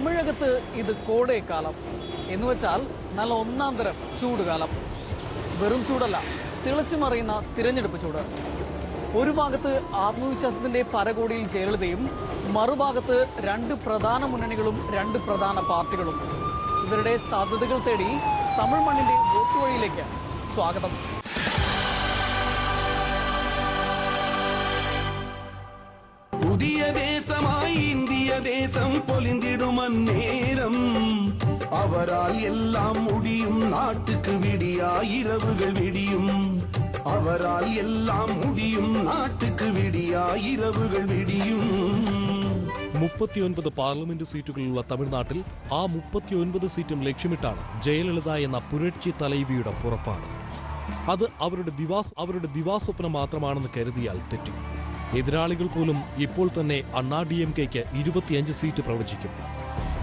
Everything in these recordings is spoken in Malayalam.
തമിഴകത്ത് ഇത് കോടേക്കാലം എന്ന് വെച്ചാൽ നല്ല ഒന്നാം തരം ചൂടുകാലം വെറും ചൂടല്ല തിളച്ചു മറിയുന്ന തിരഞ്ഞെടുപ്പ് ചൂട്. ഒരു ഭാഗത്ത് ആത്മവിശ്വാസത്തിന്റെ പരകോടിയിൽ ജയലളിതയും മറുഭാഗത്ത് രണ്ട് പ്രധാന മുന്നണികളും രണ്ട് പ്രധാന പാർട്ടികളും. ഇവരുടെ സാധ്യതകൾ തേടി തമിഴ് മണ്ണിന്റെ വോട്ടുവഴിയിലേക്ക് സ്വാഗതം. പുതിയ தேசம் பொலிந்திடும் அந்நேரம் அவரால் எல்லாம் முடியும் நாட்டுக்கு விடியா இரவுகள் விடியும் அவரால் எல்லாம் முடியும் நாட்டுக்கு விடியா இரவுகள் விடியும் മുപ്പത്തിയൊൻപത് പാർലമെന്റ് സീറ്റുകളുള്ള തമിഴ്നാട്ടിൽ ആ മുപ്പത്തിയൊൻപത് സീറ്റും ലക്ഷ്യമിട്ടാണ് ജയലളിത എന്ന പുരട്ചി തലൈവിയുടെ പുറപ്പാട് അത് അവരുടെ ദിവാസ് അവരുടെ ദിവാസ്വപ്നം മാത്രമാണെന്ന് കരുതിയാൽ തെറ്റി എതിരാളികൾ പോലും ഇപ്പോൾ തന്നെ അണ്ണാ ഡി എം കെക്ക് ഇരുപത്തിയഞ്ച് സീറ്റ് പ്രവചിക്കും.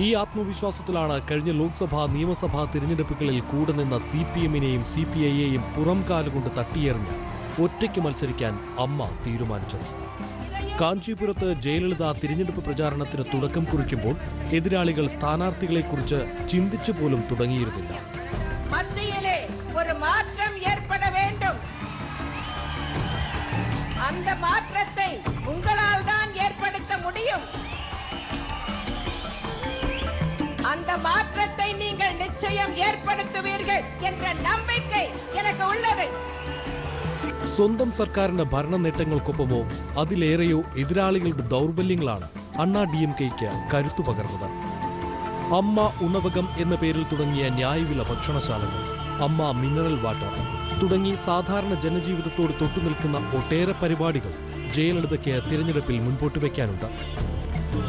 ഈ ആത്മവിശ്വാസത്തിലാണ് കഴിഞ്ഞ ലോക്സഭാ നിയമസഭാ തിരഞ്ഞെടുപ്പുകളിൽ കൂടെ നിന്ന സി പി എമ്മിനെയും സി പി ഐയെയും പുറം കാലുകൊണ്ട് തട്ടിയെറിഞ്ഞ് ഒറ്റയ്ക്ക് മത്സരിക്കാൻ അമ്മ തീരുമാനിച്ചത്. കാഞ്ചീപുരത്ത് ജയലളിത തിരഞ്ഞെടുപ്പ് പ്രചാരണത്തിന് തുടക്കം കുറിക്കുമ്പോൾ എതിരാളികൾ സ്ഥാനാർത്ഥികളെക്കുറിച്ച് ചിന്തിച്ചു പോലും തുടങ്ങിയിരുന്നില്ല. ഒരു മാറ്റം അന്ത മാറ്റത്തെ அந்த மாற்றத்தை நீங்கள் நிச்சயம் ஏற்படுத்துவீர்கள் என்ற நம்பிக்கை எனக்கு உள்ளது സ്വന്തം സർക്കാരിന്റെ ഭരണ നേട്ടങ്ങൾക്കൊപ്പമോ അതിലേറെയോ എതിരാളികളുടെ ദൗർബല്യങ്ങളാണ് അണ്ണാ ഡി എം കെയ്ക്ക് കരുത്തു പകർന്നത് അമ്മ ഉണവകം എന്ന പേരിൽ തുടങ്ങിയ ന്യായവില ഭക്ഷണശാലകൾ അമ്മ മിനറൽ വാട്ടർ തുടങ്ങി സാധാരണ ജനജീവിതത്തോട് തൊട്ടുനിൽക്കുന്ന ഒട്ടേറെ പരിപാടികൾ ജയലളിതയ്ക്ക് തിരഞ്ഞെടുപ്പിൽ മുൻപോട്ട് വയ്ക്കാനുണ്ട്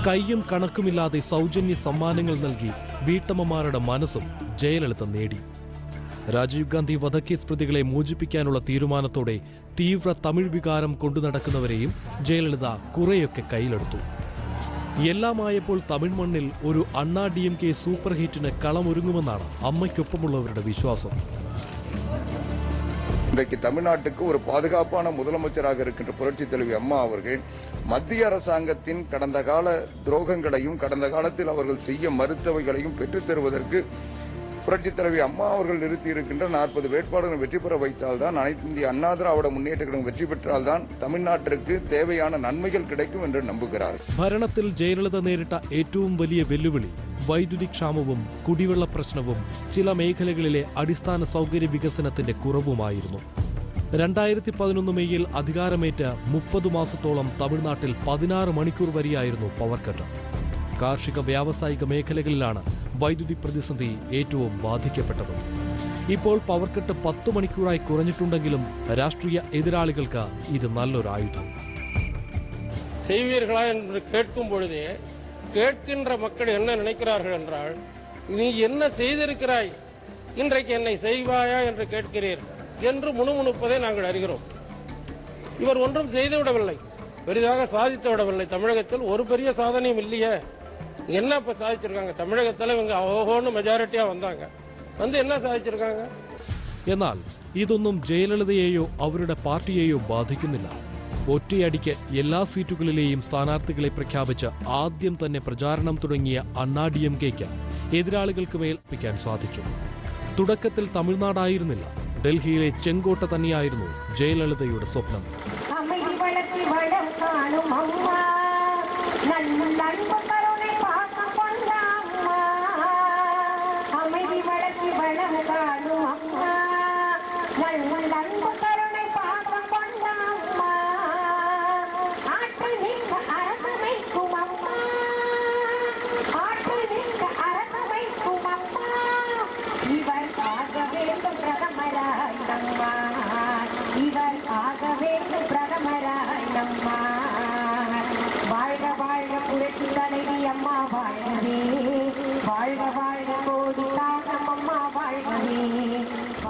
കയ്യും കണക്കുമില്ലാതെ സൗജന്യ സമ്മാനങ്ങൾ നൽകി വീട്ടമ്മമാരുടെ മനസ്സും ജയലളിത നേടി. രാജീവ് ഗാന്ധി വധക്കേസ് പ്രതികളെ മോചിപ്പിക്കാനുള്ള തീരുമാനത്തോടെ തീവ്ര തമിഴ് വികാരം കൊണ്ടു നടക്കുന്നവരെയും ജയലളിത കുറെയൊക്കെ കയ്യിലെടുത്തു. എല്ലാമായപ്പോൾ തമിഴ് മണ്ണിൽ ഒരു Anna D M K super ഹിറ്റിന് കളമൊരുങ്ങുമെന്നാണ് അമ്മയ്ക്കൊപ്പമുള്ളവരുടെ വിശ്വാസം. இன்றைக்கு தமிழ்நாட்டுக்கு ஒரு பாதுகாப்பான முதலமைச்சராக இருக்கின்ற புரட்சி தலைவி அம்மா அவர்கள் மத்திய அரசாங்கத்தின் கடந்த கால துரோகங்களையும் கடந்த காலத்தில் அவர்கள் செய்ய மறுத்தவைகளையும் பெற்றுத் தருவதற்கு புரட்சி தலைவி அம்மா அவர்கள் நிறுத்தி இருக்கின்ற நாற்பது வேட்பாளர்கள் வெற்றி பெற வைத்தால்தான் அனைத்து இந்திய அண்ணா திராவிட முன்னேற்ற கழகம் வெற்றி பெற்றால்தான் தமிழ்நாட்டிற்கு தேவையான நன்மைகள் கிடைக்கும் என்று நம்புகிறார் ഭരണത്തിൽ ജയലളിത നേരിട്ട ഏറ്റവും വലിയ വെല്ലുവിളി വൈദ്യുതി ക്ഷാമവും കുടിവെള്ള പ്രശ്നവും ചില മേഖലകളിലെ അടിസ്ഥാന സൗകര്യ വികസനത്തിന്റെ കുറവുമായിരുന്നു രണ്ടായിരത്തി പതിനൊന്ന് മെയ്യിൽ അധികാരമേറ്റ് മുപ്പത് മാസത്തോളം തമിഴ്നാട്ടിൽ പതിനാറ് മണിക്കൂർ വരെയായിരുന്നു പവർ കട്ട് കാർഷിക വ്യാവസായിക മേഖലകളിലാണ് വൈദ്യുതി പ്രതിസന്ധി ഏറ്റവും ബാധിക്കപ്പെട്ടത് ഇപ്പോൾ പവർ കട്ട് പത്ത് മണിക്കൂറായി കുറഞ്ഞിട്ടുണ്ടെങ്കിലും രാഷ്ട്രീയ എതിരാളികൾക്ക് ഇത് നല്ലൊരു ആയുധം செய்வீர்களா என்று கேட்கும் பொழுதே கேட்கின்ற மக்கள் என்ன நினைக்கிறார்கள் என்றால் நீ என்ன செய்திருக்கிறாய் இன்றைக்கு என்னை செய்வாயா என்று கேட்கிறீர் என்று முணுமுணுப்பதை நாங்கள் அறிகிறோம் இவர் ஒன்றும் செய்து விடவில்லை பெரிதாக சாதித்து விடவில்லை தமிழகத்தில் ஒரு பெரிய சாதனையும் இல்லையே என்ன இப்ப சாதிச்சிருக்காங்க தமிழகத்துல இவங்க ஓஹோன்னு மெஜாரிட்டியா வந்தாங்க வந்து என்ன சாதிச்சிருக்காங்க എന്നാൽ ഇതൊന്നും ജയലളിതയെയോ അവരുടെ പാർട്ടിയെയോ ബാധിക്കുന്നില്ല ഒറ്റയടിക്ക് എല്ലാ സീറ്റുകളിലെയും സ്ഥാനാർത്ഥികളെ പ്രഖ്യാപിച്ച് ആദ്യം തന്നെ പ്രചാരണം തുടങ്ങിയ അണ്ണാ ഡി എം കെക്ക് എതിരാളികൾക്ക് മേൽ പിക്കാൻ സാധിച്ചു തുടക്കത്തിൽ തമിഴ്നാടായിരുന്നില്ല ഡൽഹിയിലെ ചെങ്കോട്ട തന്നെയായിരുന്നു ജയലളിതയുടെ സ്വപ്നം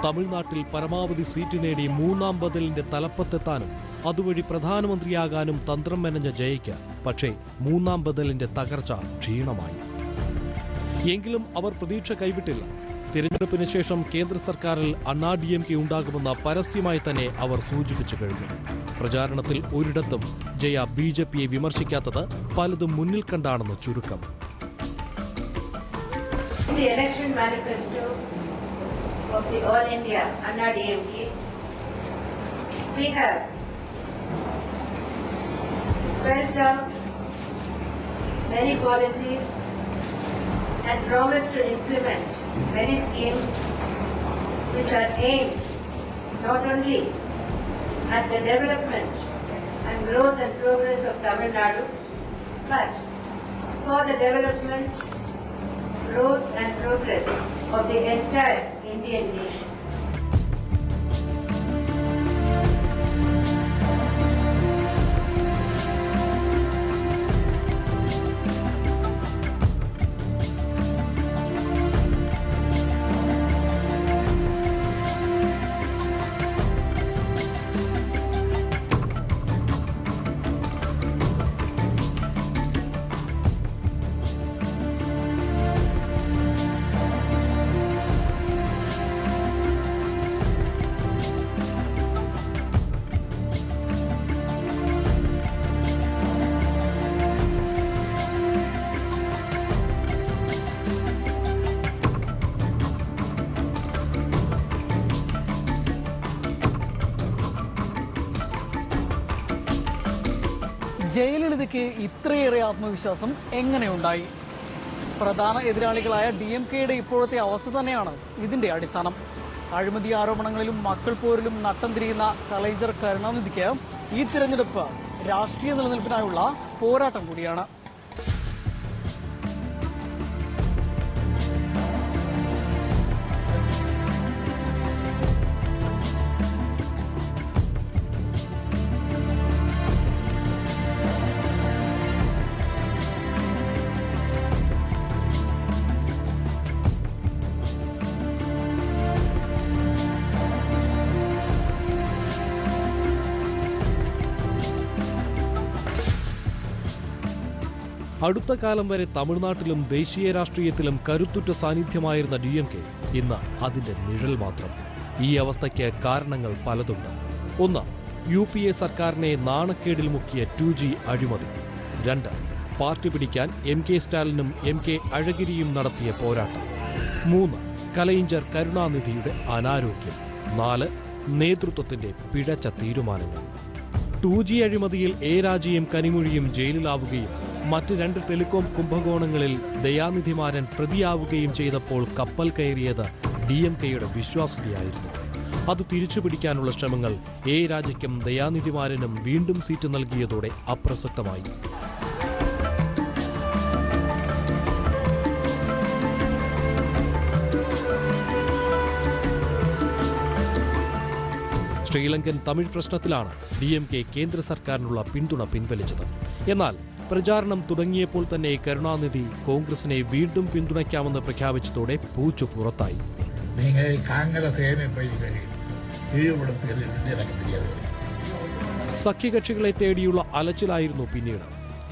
തമിഴ്നാട്ടിൽ പരമാവധി സീറ്റ് നേടി മൂന്നാം ബദലിന്റെ തലപ്പത്തെത്താനും അതുവഴി പ്രധാനമന്ത്രിയാകാനും തന്ത്രം മെനഞ്ഞ ജയയ്ക്ക്. പക്ഷേ മൂന്നാം ബദലിന്റെ തകർച്ച ക്ഷീണമായി. എങ്കിലും അവർ പ്രതീക്ഷ കൈവിട്ടില്ല. തിരഞ്ഞെടുപ്പിന് ശേഷം കേന്ദ്ര സർക്കാരിൽ അണ്ണാ ഡി എം കെ ഉണ്ടാകുമെന്ന് പരസ്യമായി തന്നെ അവർ സൂചിപ്പിച്ചു കഴിഞ്ഞു. പ്രചാരണത്തിൽ ഒരിടത്തും ജയ ബി ജെ പിയെ വിമർശിക്കാത്തത് പലതും മുന്നിൽ കണ്ടാണെന്ന് ചുരുക്കം. Many policies and promised to implement many schemes which are aimed not only at the development and growth and progress of Tamil Nadu, but for the development, growth and progress of the entire Indian nation. ജയലളിതയ്ക്ക് ഇത്രയേറെ ആത്മവിശ്വാസം എങ്ങനെയുണ്ടായി? പ്രധാന എതിരാളികളായ ഡി എം കെയുടെ ഇപ്പോഴത്തെ അവസ്ഥ തന്നെയാണ് ഇതിന്റെ അടിസ്ഥാനം. അഴിമതി ആരോപണങ്ങളിലും മക്കൾ പോരിലും നട്ടം തിരിയുന്ന കലൈജർ കരുണാനിധിക്ക് ഈ തിരഞ്ഞെടുപ്പ് രാഷ്ട്രീയ നിലനിൽപ്പിനായുള്ള പോരാട്ടം കൂടിയാണ്. അടുത്ത കാലം വരെ തമിഴ്നാട്ടിലും ദേശീയ രാഷ്ട്രീയത്തിലും കരുത്തുറ്റ സാന്നിധ്യമായിരുന്ന ഡി എം കെ ഇന്ന് അതിന്റെ നിഴൽ മാത്രം. ഈ അവസ്ഥയ്ക്ക് കാരണങ്ങൾ പലതുണ്ട്. ഒന്ന് യു പി എ സർക്കാരിനെ നാണക്കേടിൽ മുക്കിയ ടു ജി അഴിമതി. രണ്ട് പാർട്ടി പിടിക്കാൻ എം കെ സ്റ്റാലിനും എം കെ അഴഗിരിയും നടത്തിയ പോരാട്ടം. മൂന്ന് കലയിഞ്ചർ കരുണാനിധിയുടെ അനാരോഗ്യം. നാല് നേതൃത്വത്തിന്റെ പിഴച്ച തീരുമാനങ്ങൾ. ടു ജി അഴിമതിയിൽ എ രാജയും കനിമൊഴിയും ജയിലിലാവുകയും മറ്റ് രണ്ട് ടെലികോം കുംഭകോണങ്ങളിൽ ദയാനിധിമാരൻ പ്രതിയാവുകയും ചെയ്തപ്പോൾ കപ്പൽ കയറിയത് ഡി എം കെയുടെ വിശ്വാസ്യതയായിരുന്നു. അത് തിരിച്ചുപിടിക്കാനുള്ള ശ്രമങ്ങൾ എ രാജയ്ക്കും ദയാനിധിമാരനും വീണ്ടും സീറ്റ് നൽകിയതോടെ അപ്രസക്തമായി. ശ്രീലങ്കൻ തമിഴ് പ്രശ്നത്തിലാണ് ഡി എം കെ കേന്ദ്ര സർക്കാരിനുള്ള പിന്തുണ പിൻവലിച്ചത്. എന്നാൽ പ്രചാരണം തുടങ്ങിയപ്പോൾ തന്നെ കരുണാനിധി കോൺഗ്രസിനെ വീണ്ടും പിന്തുണയ്ക്കാമെന്ന് പ്രഖ്യാപിച്ചതോടെ പൂച്ചു പുറത്തായി. സഖ്യകക്ഷികളെ തേടിയുള്ള അലച്ചിലായിരുന്നു പിന്നീട്.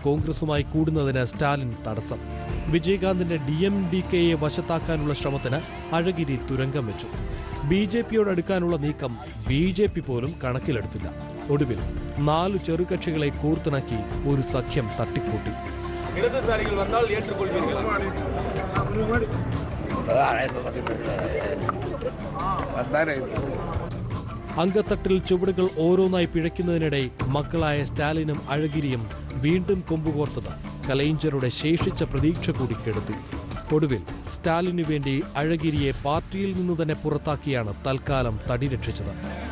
കോൺഗ്രസുമായി കൂടുന്നതിന് സ്റ്റാലിൻ തടസ്സം. വിജയകാന്തിന്റെ ഡി എം ഡി കെയെ വശത്താക്കാനുള്ള ശ്രമത്തിന് അഴഗിരി തുരങ്കം വെച്ചു. ബി ജെ പിയോട് അടുക്കാനുള്ള നീക്കം ബി ജെ പി പോലും കണക്കിലെടുത്തില്ല. ഒടുവിൽ നാല് ചെറുകക്ഷികളെ കൂർത്തിണക്കി ഒരു സഖ്യം തട്ടിക്കൂട്ടി. അങ്കത്തട്ടിൽ ചുവടുകൾ ഓരോന്നായി പിഴയ്ക്കുന്നതിനിടെ മക്കളായ സ്റ്റാലിനും അഴഗിരിയും വീണ്ടും കൊമ്പുകോർത്തത് കലൈഞ്ചറുടെ ശേഷിച്ച പ്രതീക്ഷ കൂടി കെടുത്തി. ഒടുവിൽ സ്റ്റാലിനു വേണ്ടി അഴഗിരിയെ പാർട്ടിയിൽ നിന്ന് തന്നെ പുറത്താക്കിയാണ് തൽക്കാലം തടി രക്ഷിച്ചത്.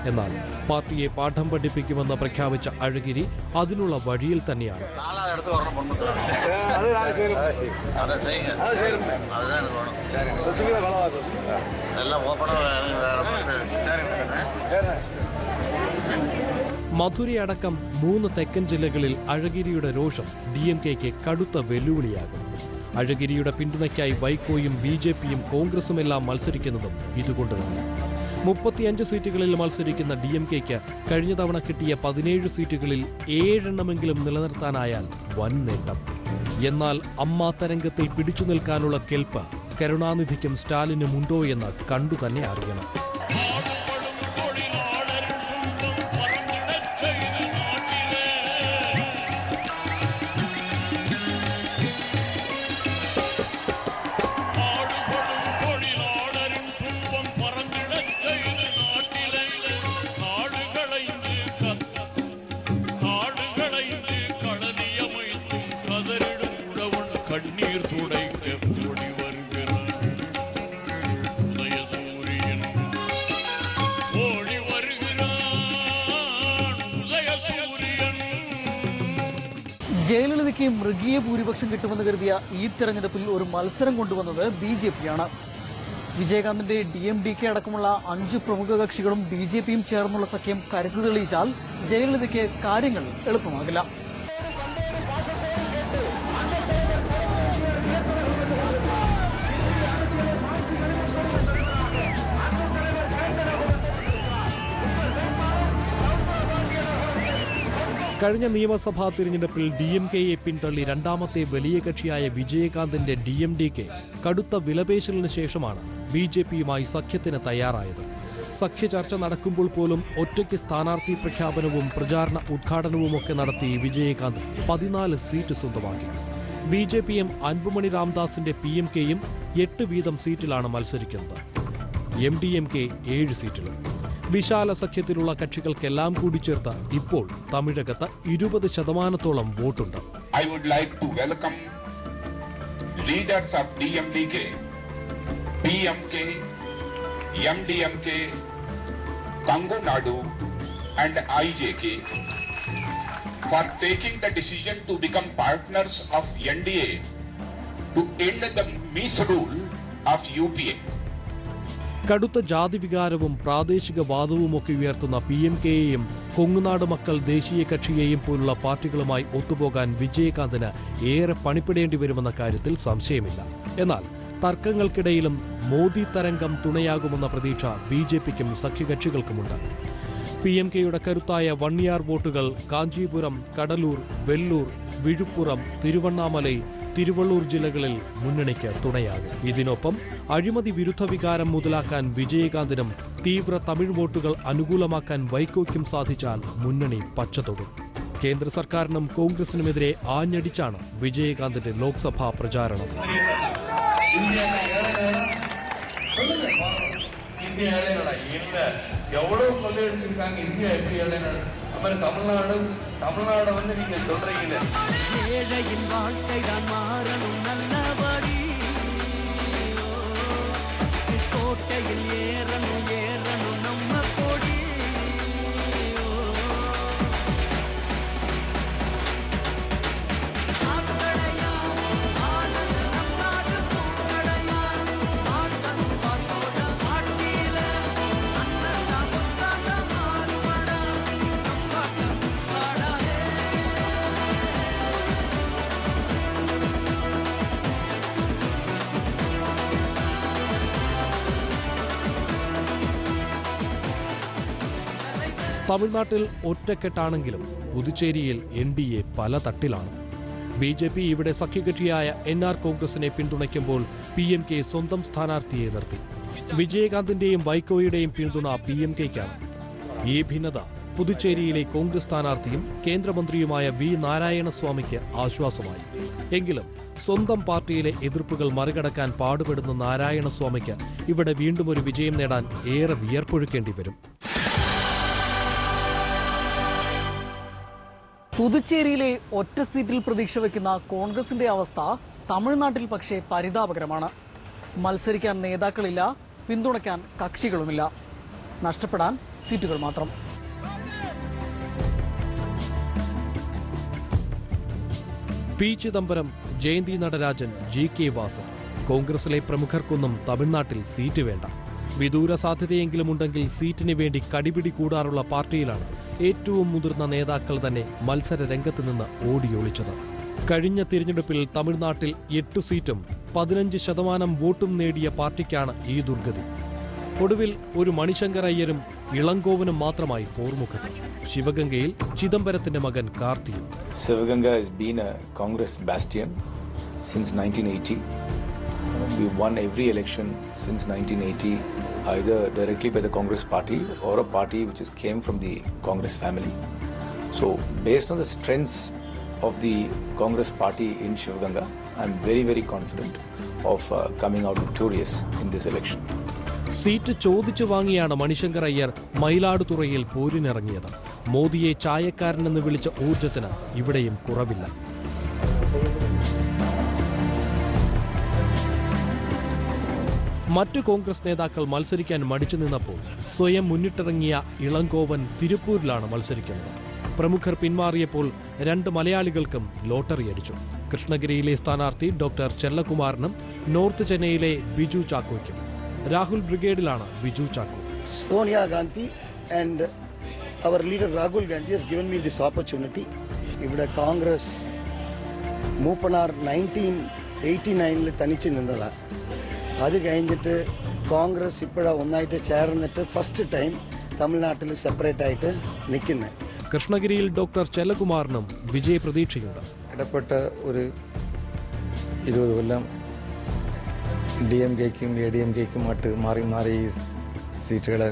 എന്നാൽ പാർട്ടിയെ പാഠം പഠിപ്പിക്കുമെന്ന് പ്രഖ്യാപിച്ച അഴഗിരി അതിനുള്ള വഴിയിൽ തന്നെയാണ്. മധുരയടക്കം മൂന്ന് തെക്കൻ ജില്ലകളിൽ അഴഗിരിയുടെ രോഷം ഡി എം കെക്ക് കടുത്ത വെല്ലുവിളിയാകും. അഴഗിരിയുടെ പിന്തുണയ്ക്കായി വൈക്കോയും ബി ജെ പിയും കോൺഗ്രസുമെല്ലാം മത്സരിക്കുന്നതും ഇതുകൊണ്ട് തന്നെ. മുപ്പത്തിയഞ്ച് സീറ്റുകളിൽ മത്സരിക്കുന്ന ഡി എം കെക്ക് കഴിഞ്ഞ തവണ കിട്ടിയ പതിനേഴ് സീറ്റുകളിൽ ഏഴെണ്ണമെങ്കിലും നിലനിർത്താനായാൽ വൻ നേട്ടം. എന്നാൽ അമ്മാ തരംഗത്തിൽ പിടിച്ചു നിൽക്കാനുള്ള കെൽപ്പ് കരുണാനിധിക്കും സ്റ്റാലിനും ഉണ്ടോ എന്ന് കണ്ടു തന്നെ അറിയണം. മൃഗീയ ഭൂരിപക്ഷം കിട്ടുമെന്ന് കരുതിയ ഈ തെരഞ്ഞെടുപ്പിൽ ഒരു മത്സരം കൊണ്ടുവന്നത് ബി ജെ പിയാണ്. വിജയകാന്തിന്റെ ഡി എം ഡി കെ അടക്കമുള്ള അഞ്ച് പ്രമുഖ കക്ഷികളും ബി ജെ പിയും ചേർന്നുള്ള സഖ്യം കരുത്തു തെളിയിച്ചാൽ ജയലളിതയ്ക്ക് കാര്യങ്ങൾ എളുപ്പമാകില്ല. കഴിഞ്ഞ നിയമസഭാ തിരഞ്ഞെടുപ്പിൽ ഡി എം കെയെ പിന്തള്ളി രണ്ടാമത്തെ വലിയ കക്ഷിയായ വിജയകാന്തിന്റെ ഡി എം ഡി കെ കടുത്ത വിലപേശലിന് ശേഷമാണ് ബി ജെ പിയുമായി സഖ്യത്തിന് തയ്യാറായത്. സഖ്യ ചർച്ച നടക്കുമ്പോൾ പോലും ഒറ്റയ്ക്ക് സ്ഥാനാർത്ഥി പ്രഖ്യാപനവും പ്രചാരണ ഉദ്ഘാടനവുമൊക്കെ നടത്തി വിജയകാന്ത് പതിനാല് സീറ്റ് സ്വന്തമാക്കി. ബി ജെ പിയും അൻപുമണി രാംദാസിന്റെ പി എം കെയും എട്ട് വീതം സീറ്റിലാണ് മത്സരിക്കുന്നത്. എം ഡി എം കെ ഏഴ് സീറ്റിലും. വിശാല സഖ്യത്തിലുള്ള കക്ഷികൾക്കെല്ലാം കൂടി ചേർത്ത് ഇപ്പോൾ തമിഴകത്ത് ഇരുപത് ശതമാനത്തോളം വോട്ടുണ്ട് I കെ like to welcome leaders of DMDK, PMK, MDMK, Kangu Nadu, and IJK for taking the decision to become partners of NDA to end the misrule of UPA. കടുത്ത ജാതിവികാരവും പ്രാദേശിക വാദവുമൊക്കെ ഉയർത്തുന്ന പി എം കെയെയും കൊങ്ങുനാട് മക്കൾ ദേശീയ കക്ഷിയെയും പോലുള്ള പാർട്ടികളുമായി ഒത്തുപോകാൻ വിജയകാന്തിന് ഏറെ പണിപ്പെടേണ്ടി വരുമെന്ന കാര്യത്തിൽ സംശയമില്ല. എന്നാൽ തർക്കങ്ങൾക്കിടയിലും മോദി തരംഗം തുണയാകുമെന്ന പ്രതീക്ഷ ബി ജെ പിക്കും സഖ്യകക്ഷികൾക്കുമുണ്ട്. പി എം കെയുടെ കരുത്തായ വണ്ണിയാർ വോട്ടുകൾ കാഞ്ചീപുരം കടലൂർ വെല്ലൂർ വിഴുപ്പുറം തിരുവണ്ണാമലൈ തിരുവള്ളൂർ ജില്ലകളിൽ മുന്നണിക്ക് തുണയാകും ഇതിനൊപ്പം അഴിമതി വിരുദ്ധ വികാരം മുതലാക്കാൻ വിജയകാന്തിനും തീവ്ര തമിഴ് വോട്ടുകൾ അനുകൂലമാക്കാൻ വൈക്കോയ്ക്കും സാധിച്ചാൽ മുന്നണി പച്ചതൊടും കേന്ദ്ര സർക്കാരിനും കോൺഗ്രസിനുമെതിരെ ആഞ്ഞടിച്ചാണ് വിജയകാന്തിന്റെ ലോക്സഭാ പ്രചാരണം இந்திய இளைஞரா இல்ல எவ்வளவு கொள்ளையடிச்சிருக்காங்க இந்தியா எப்படி இளைஞர் அப்புறம் தமிழ்நாடு தமிழ்நாடு வந்து நீங்க சொல்றீங்க ஏழையின் வாழ்க்கை தான் மாறணும் நல்லபடி. கோட்டையில் ஏறணும். തമിഴ്നാട്ടിൽ ഒറ്റക്കെട്ടാണെങ്കിലും പുതുച്ചേരിയിൽ എൻ ഡി എ പല തട്ടിലാണ്. ബി ജെ പി ഇവിടെ സഖ്യകക്ഷിയായ എൻ ആർ കോൺഗ്രസിനെ പിന്തുണയ്ക്കുമ്പോൾ പി എം കെ സ്വന്തം സ്ഥാനാർത്ഥിയെ നിർത്തി. വിജയകാന്തിന്റെയും വൈക്കോയുടെയും പിന്തുണ പി എം കെക്കാണ്. ഈ ഭിന്നത പുതുച്ചേരിയിലെ കോൺഗ്രസ് സ്ഥാനാർത്ഥിയും കേന്ദ്രമന്ത്രിയുമായ വി നാരായണസ്വാമിക്ക് ആശ്വാസമായി. എങ്കിലും സ്വന്തം പാർട്ടിയിലെ എതിർപ്പുകൾ മറികടക്കാൻ പാടുപെടുന്ന നാരായണസ്വാമിക്ക് ഇവിടെ വീണ്ടും ഒരു വിജയം നേടാൻ ഏറെ വിയർപ്പൊഴുക്കേണ്ടി വരും. പുതുച്ചേരിയിലെ ഒറ്റ സീറ്റിൽ പ്രതീക്ഷ വയ്ക്കുന്ന കോൺഗ്രസിന്റെ അവസ്ഥ തമിഴ്നാട്ടിൽ പക്ഷേ പരിതാപകരമാണ്. മത്സരിക്കാൻ നേതാക്കളില്ല പിന്തുണയ്ക്കാൻ കക്ഷികളുമില്ല. നഷ്ടപ്പെടാൻ സീറ്റുകൾ മാത്രം. P Chidambaram Jayanthi Natarajan G K Vasan. കോൺഗ്രസിലെ പ്രമുഖർക്കൊന്നും തമിഴ്നാട്ടിൽ സീറ്റ് വേണ്ട. വിദൂര സാധ്യതയെങ്കിലും ഉണ്ടെങ്കിൽ സീറ്റിന് വേണ്ടി കടിപിടി കൂടാറുള്ള പാർട്ടിയിലാണ് ഏറ്റവും മുതിർന്ന നേതാക്കൾ തന്നെ മത്സര രംഗത്ത് നിന്ന് ഓടിയൊളിച്ചത്. കഴിഞ്ഞ തിരഞ്ഞെടുപ്പിൽ തമിഴ്നാട്ടിൽ എട്ട് സീറ്റും പതിനഞ്ച് ശതമാനം വോട്ടും നേടിയ പാർട്ടിക്കാണ് ഈ ദുർഗതി. ഒടുവിൽ ഒരു മണിശങ്കർ അയ്യരും ഇളങ്കോവനും മാത്രമായി പോർമുഖത്ത്. ശിവഗംഗയിൽ ചിദംബരത്തിന്റെ മകൻ കാർത്തിയും. Sivaganga Congress bastion since 1980. We won every election since 1980, either directly by the Congress party or a party which is came from the Congress family. So, based on the strengths of the Congress party in Shivaganga, I'm very, very confident of uh, coming out victorious in this election. Seat ചോദിച്ചു വാങ്ങിയാണ് മണിശങ്കർ അയ്യർ മയിലാടുതുറയിൽ പോരിനിറങ്ങിയത് മോദിയെ ചായക്കാരനെന്ന് വിളിച്ച ഊർജത്തിന് ഇവിടെയും കുറവില്ല മറ്റു കോൺഗ്രസ് നേതാക്കൾ മത്സരിക്കാൻ മടിച്ചു നിന്നപ്പോൾ സ്വയം മുന്നിട്ടിറങ്ങിയ ഇളങ്കോവൻ തിരുപ്പൂരിലാണ് മത്സരിക്കുന്നത്. പ്രമുഖർ പിന്മാറിയപ്പോൾ രണ്ട് മലയാളികൾക്കും ലോട്ടറി അടിച്ചു. കൃഷ്ണഗിരിയിലെ സ്ഥാനാർത്ഥി ഡോക്ടർ ചെല്ലകുമാറിനും നോർത്ത് ചെന്നൈയിലെ ബിജു ചാക്കോയ്ക്കും. Rahul ബ്രിഗേഡിലാണ് Biju Chacko. Sonia Gandhi and our leader Rahul Gandhi has given me this opportunity. ഇവിടെ കോൺഗ്രസ് മൂപ്പണാർ നയന്റീൻ എയ്റ്റി നയനിൽ തനിച്ച് നിന്നതാണ് അത് കഴിഞ്ഞിട്ട് കോൺഗ്രസ് ഇപ്പോഴാണ് ഒന്നായിട്ട് ചേർന്നിട്ട് ഫസ്റ്റ് ടൈം തമിഴ്നാട്ടിൽ സെപ്പറേറ്റ് ആയിട്ട് നിൽക്കുന്നത് കൃഷ്ണഗിരിയിൽ ഡോക്ടർ ചെല്ലകുമാറിനും വിജയ പ്രതീക്ഷയുണ്ട്. ഇടപെട്ട ഒരു ഇരുപത് കൊല്ലം ഡി എം കെക്കും എ ഡി എം കെക്കുമായിട്ട് മാറി മാറി ഈ സീറ്റുകളെ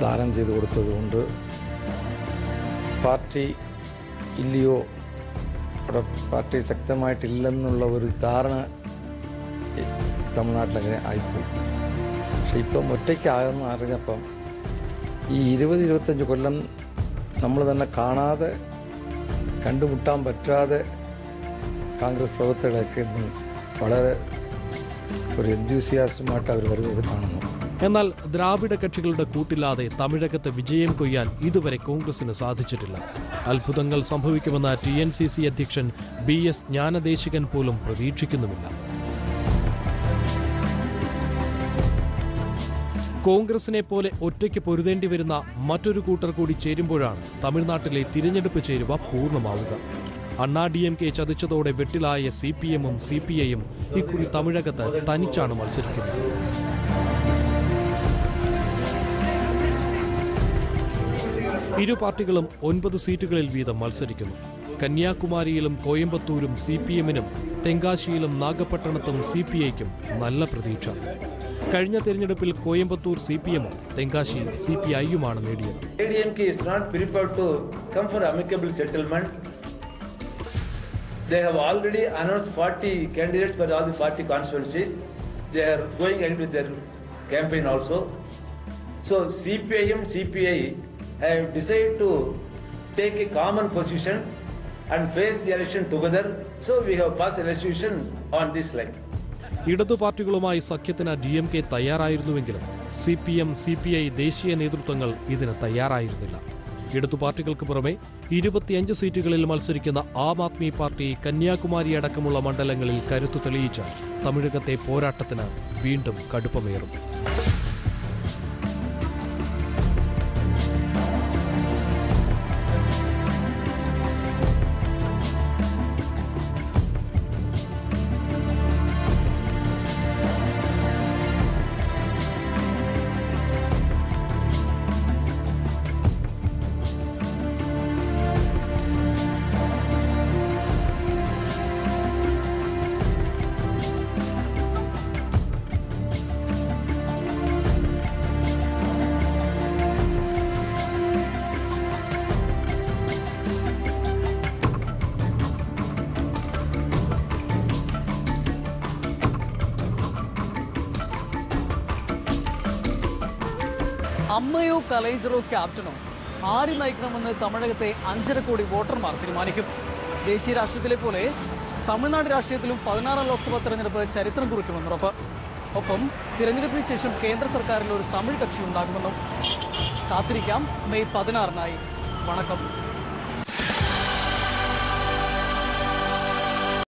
ദാനം ചെയ്ത് കൊടുത്തതുകൊണ്ട് പാർട്ടി ഇല്ലയോ അവിടെ പാർട്ടി ശക്തമായിട്ടില്ലെന്നുള്ള ഒരു ധാരണ തമിഴ്നാട്ടിലങ്ങനെ ആയിപ്പോയി. പക്ഷെ ഇപ്പം ഒറ്റയ്ക്കാകുന്ന അറിഞ്ഞപ്പം ഈ ഇരുപത് ഇരുപത്തഞ്ച് കൊല്ലം നമ്മൾ തന്നെ കാണാതെ കണ്ടുമുട്ടാൻ പറ്റാതെ കോൺഗ്രസ് പ്രവർത്തകരൊക്കെ ഇന്ന് വളരെ ഒരു എന്തൂസിയാസമായിട്ട് അവർ വരുന്നത് കാണുന്നു. എന്നാൽ ദ്രാവിഡ കക്ഷികളുടെ കൂട്ടില്ലാതെ തമിഴകത്ത് വിജയം കൊയ്യാൻ ഇതുവരെ കോൺഗ്രസിന് സാധിച്ചിട്ടില്ല. അത്ഭുതങ്ങൾ സംഭവിക്കുമെന്ന ടി എൻ സി സി അധ്യക്ഷൻ ബി എസ് ജ്ഞാനദേശികൻ പോലും പ്രതീക്ഷിക്കുന്നുമില്ല. കോൺഗ്രസിനെ പോലെ ഒറ്റയ്ക്ക് പൊരുതേണ്ടി വരുന്ന മറ്റൊരു കൂട്ടർ കൂടി ചേരുമ്പോഴാണ് തമിഴ്നാട്ടിലെ തിരഞ്ഞെടുപ്പ് ചേരുവ പൂർണമാവുക. അണ്ണാ ഡി എം കെ ചതിച്ചതോടെ വെട്ടിലായ സി പി എമ്മും സി പി ഐയും ഇക്കുറി തമിഴകത്ത് തനിച്ചാണ് മത്സരിക്കുന്നത്. ഇരു പാർട്ടികളും ഒൻപത് സീറ്റുകളിൽ വീതം മത്സരിക്കുന്നു. കന്യാകുമാരിയിലും കോയമ്പത്തൂരും സി പി എമ്മിനും തെങ്കാശിയിലും നാഗപട്ടണത്തും സി പി ഐക്കും നല്ല പ്രതീക്ഷ. കഴിഞ്ഞ തെരഞ്ഞെടുപ്പിൽ കോയമ്പത്തൂർ സി പി എമ്മും തെങ്കാശി സി പി ഐയുമാണ് നേടിയത് ADMK is not prepared to come for amicable settlement. They have already announced 40 candidates for all the 40 constituencies. They are going ahead with their campaign also. So CPIM, CPI have decided to take a common position and face the election together. So we have passed a resolution on this line. ഇടതു പാർട്ടികളുമായി സഖ്യത്തിന് D M K തയ്യാറായിരുന്നുവെങ്കിലും C P M C P I ദേശീയ നേതൃത്വങ്ങൾ ഇതിന് തയ്യാറായിരുന്നില്ല. ഇടതു പാർട്ടികൾക്ക് പുറമെ ഇരുപത്തിയഞ്ച് സീറ്റുകളിൽ മത്സരിക്കുന്ന ആം ആദ്മി പാർട്ടി കന്യാകുമാരി അടക്കമുള്ള മണ്ഡലങ്ങളിൽ കരുത്തു തെളിയിച്ച തമിഴകത്തെ പോരാട്ടത്തിന് വീണ്ടും കടുപ്പമേറും. അമ്മയോ കലൈജറോ ക്യാപ്റ്റനോ? ആര് നയിക്കണമെന്ന് തമിഴകത്തെ അഞ്ചര കോടി വോട്ടർമാർ തീരുമാനിക്കും. ദേശീയ രാഷ്ട്രീയത്തിലെ പോലെ തമിഴ്നാട് രാഷ്ട്രീയത്തിലും പതിനാറാം ലോക്സഭാ തെരഞ്ഞെടുപ്പ് ചരിത്രം കുറിക്കുമെന്ന് ഉറപ്പ്. ഒപ്പം തിരഞ്ഞെടുപ്പിന് ശേഷം കേന്ദ്ര സർക്കാരിൽ ഒരു തമിഴ് കക്ഷി ഉണ്ടാകുമെന്നും കാത്തിരിക്കാം. മെയ് പതിനാറിനായി. വണക്കം.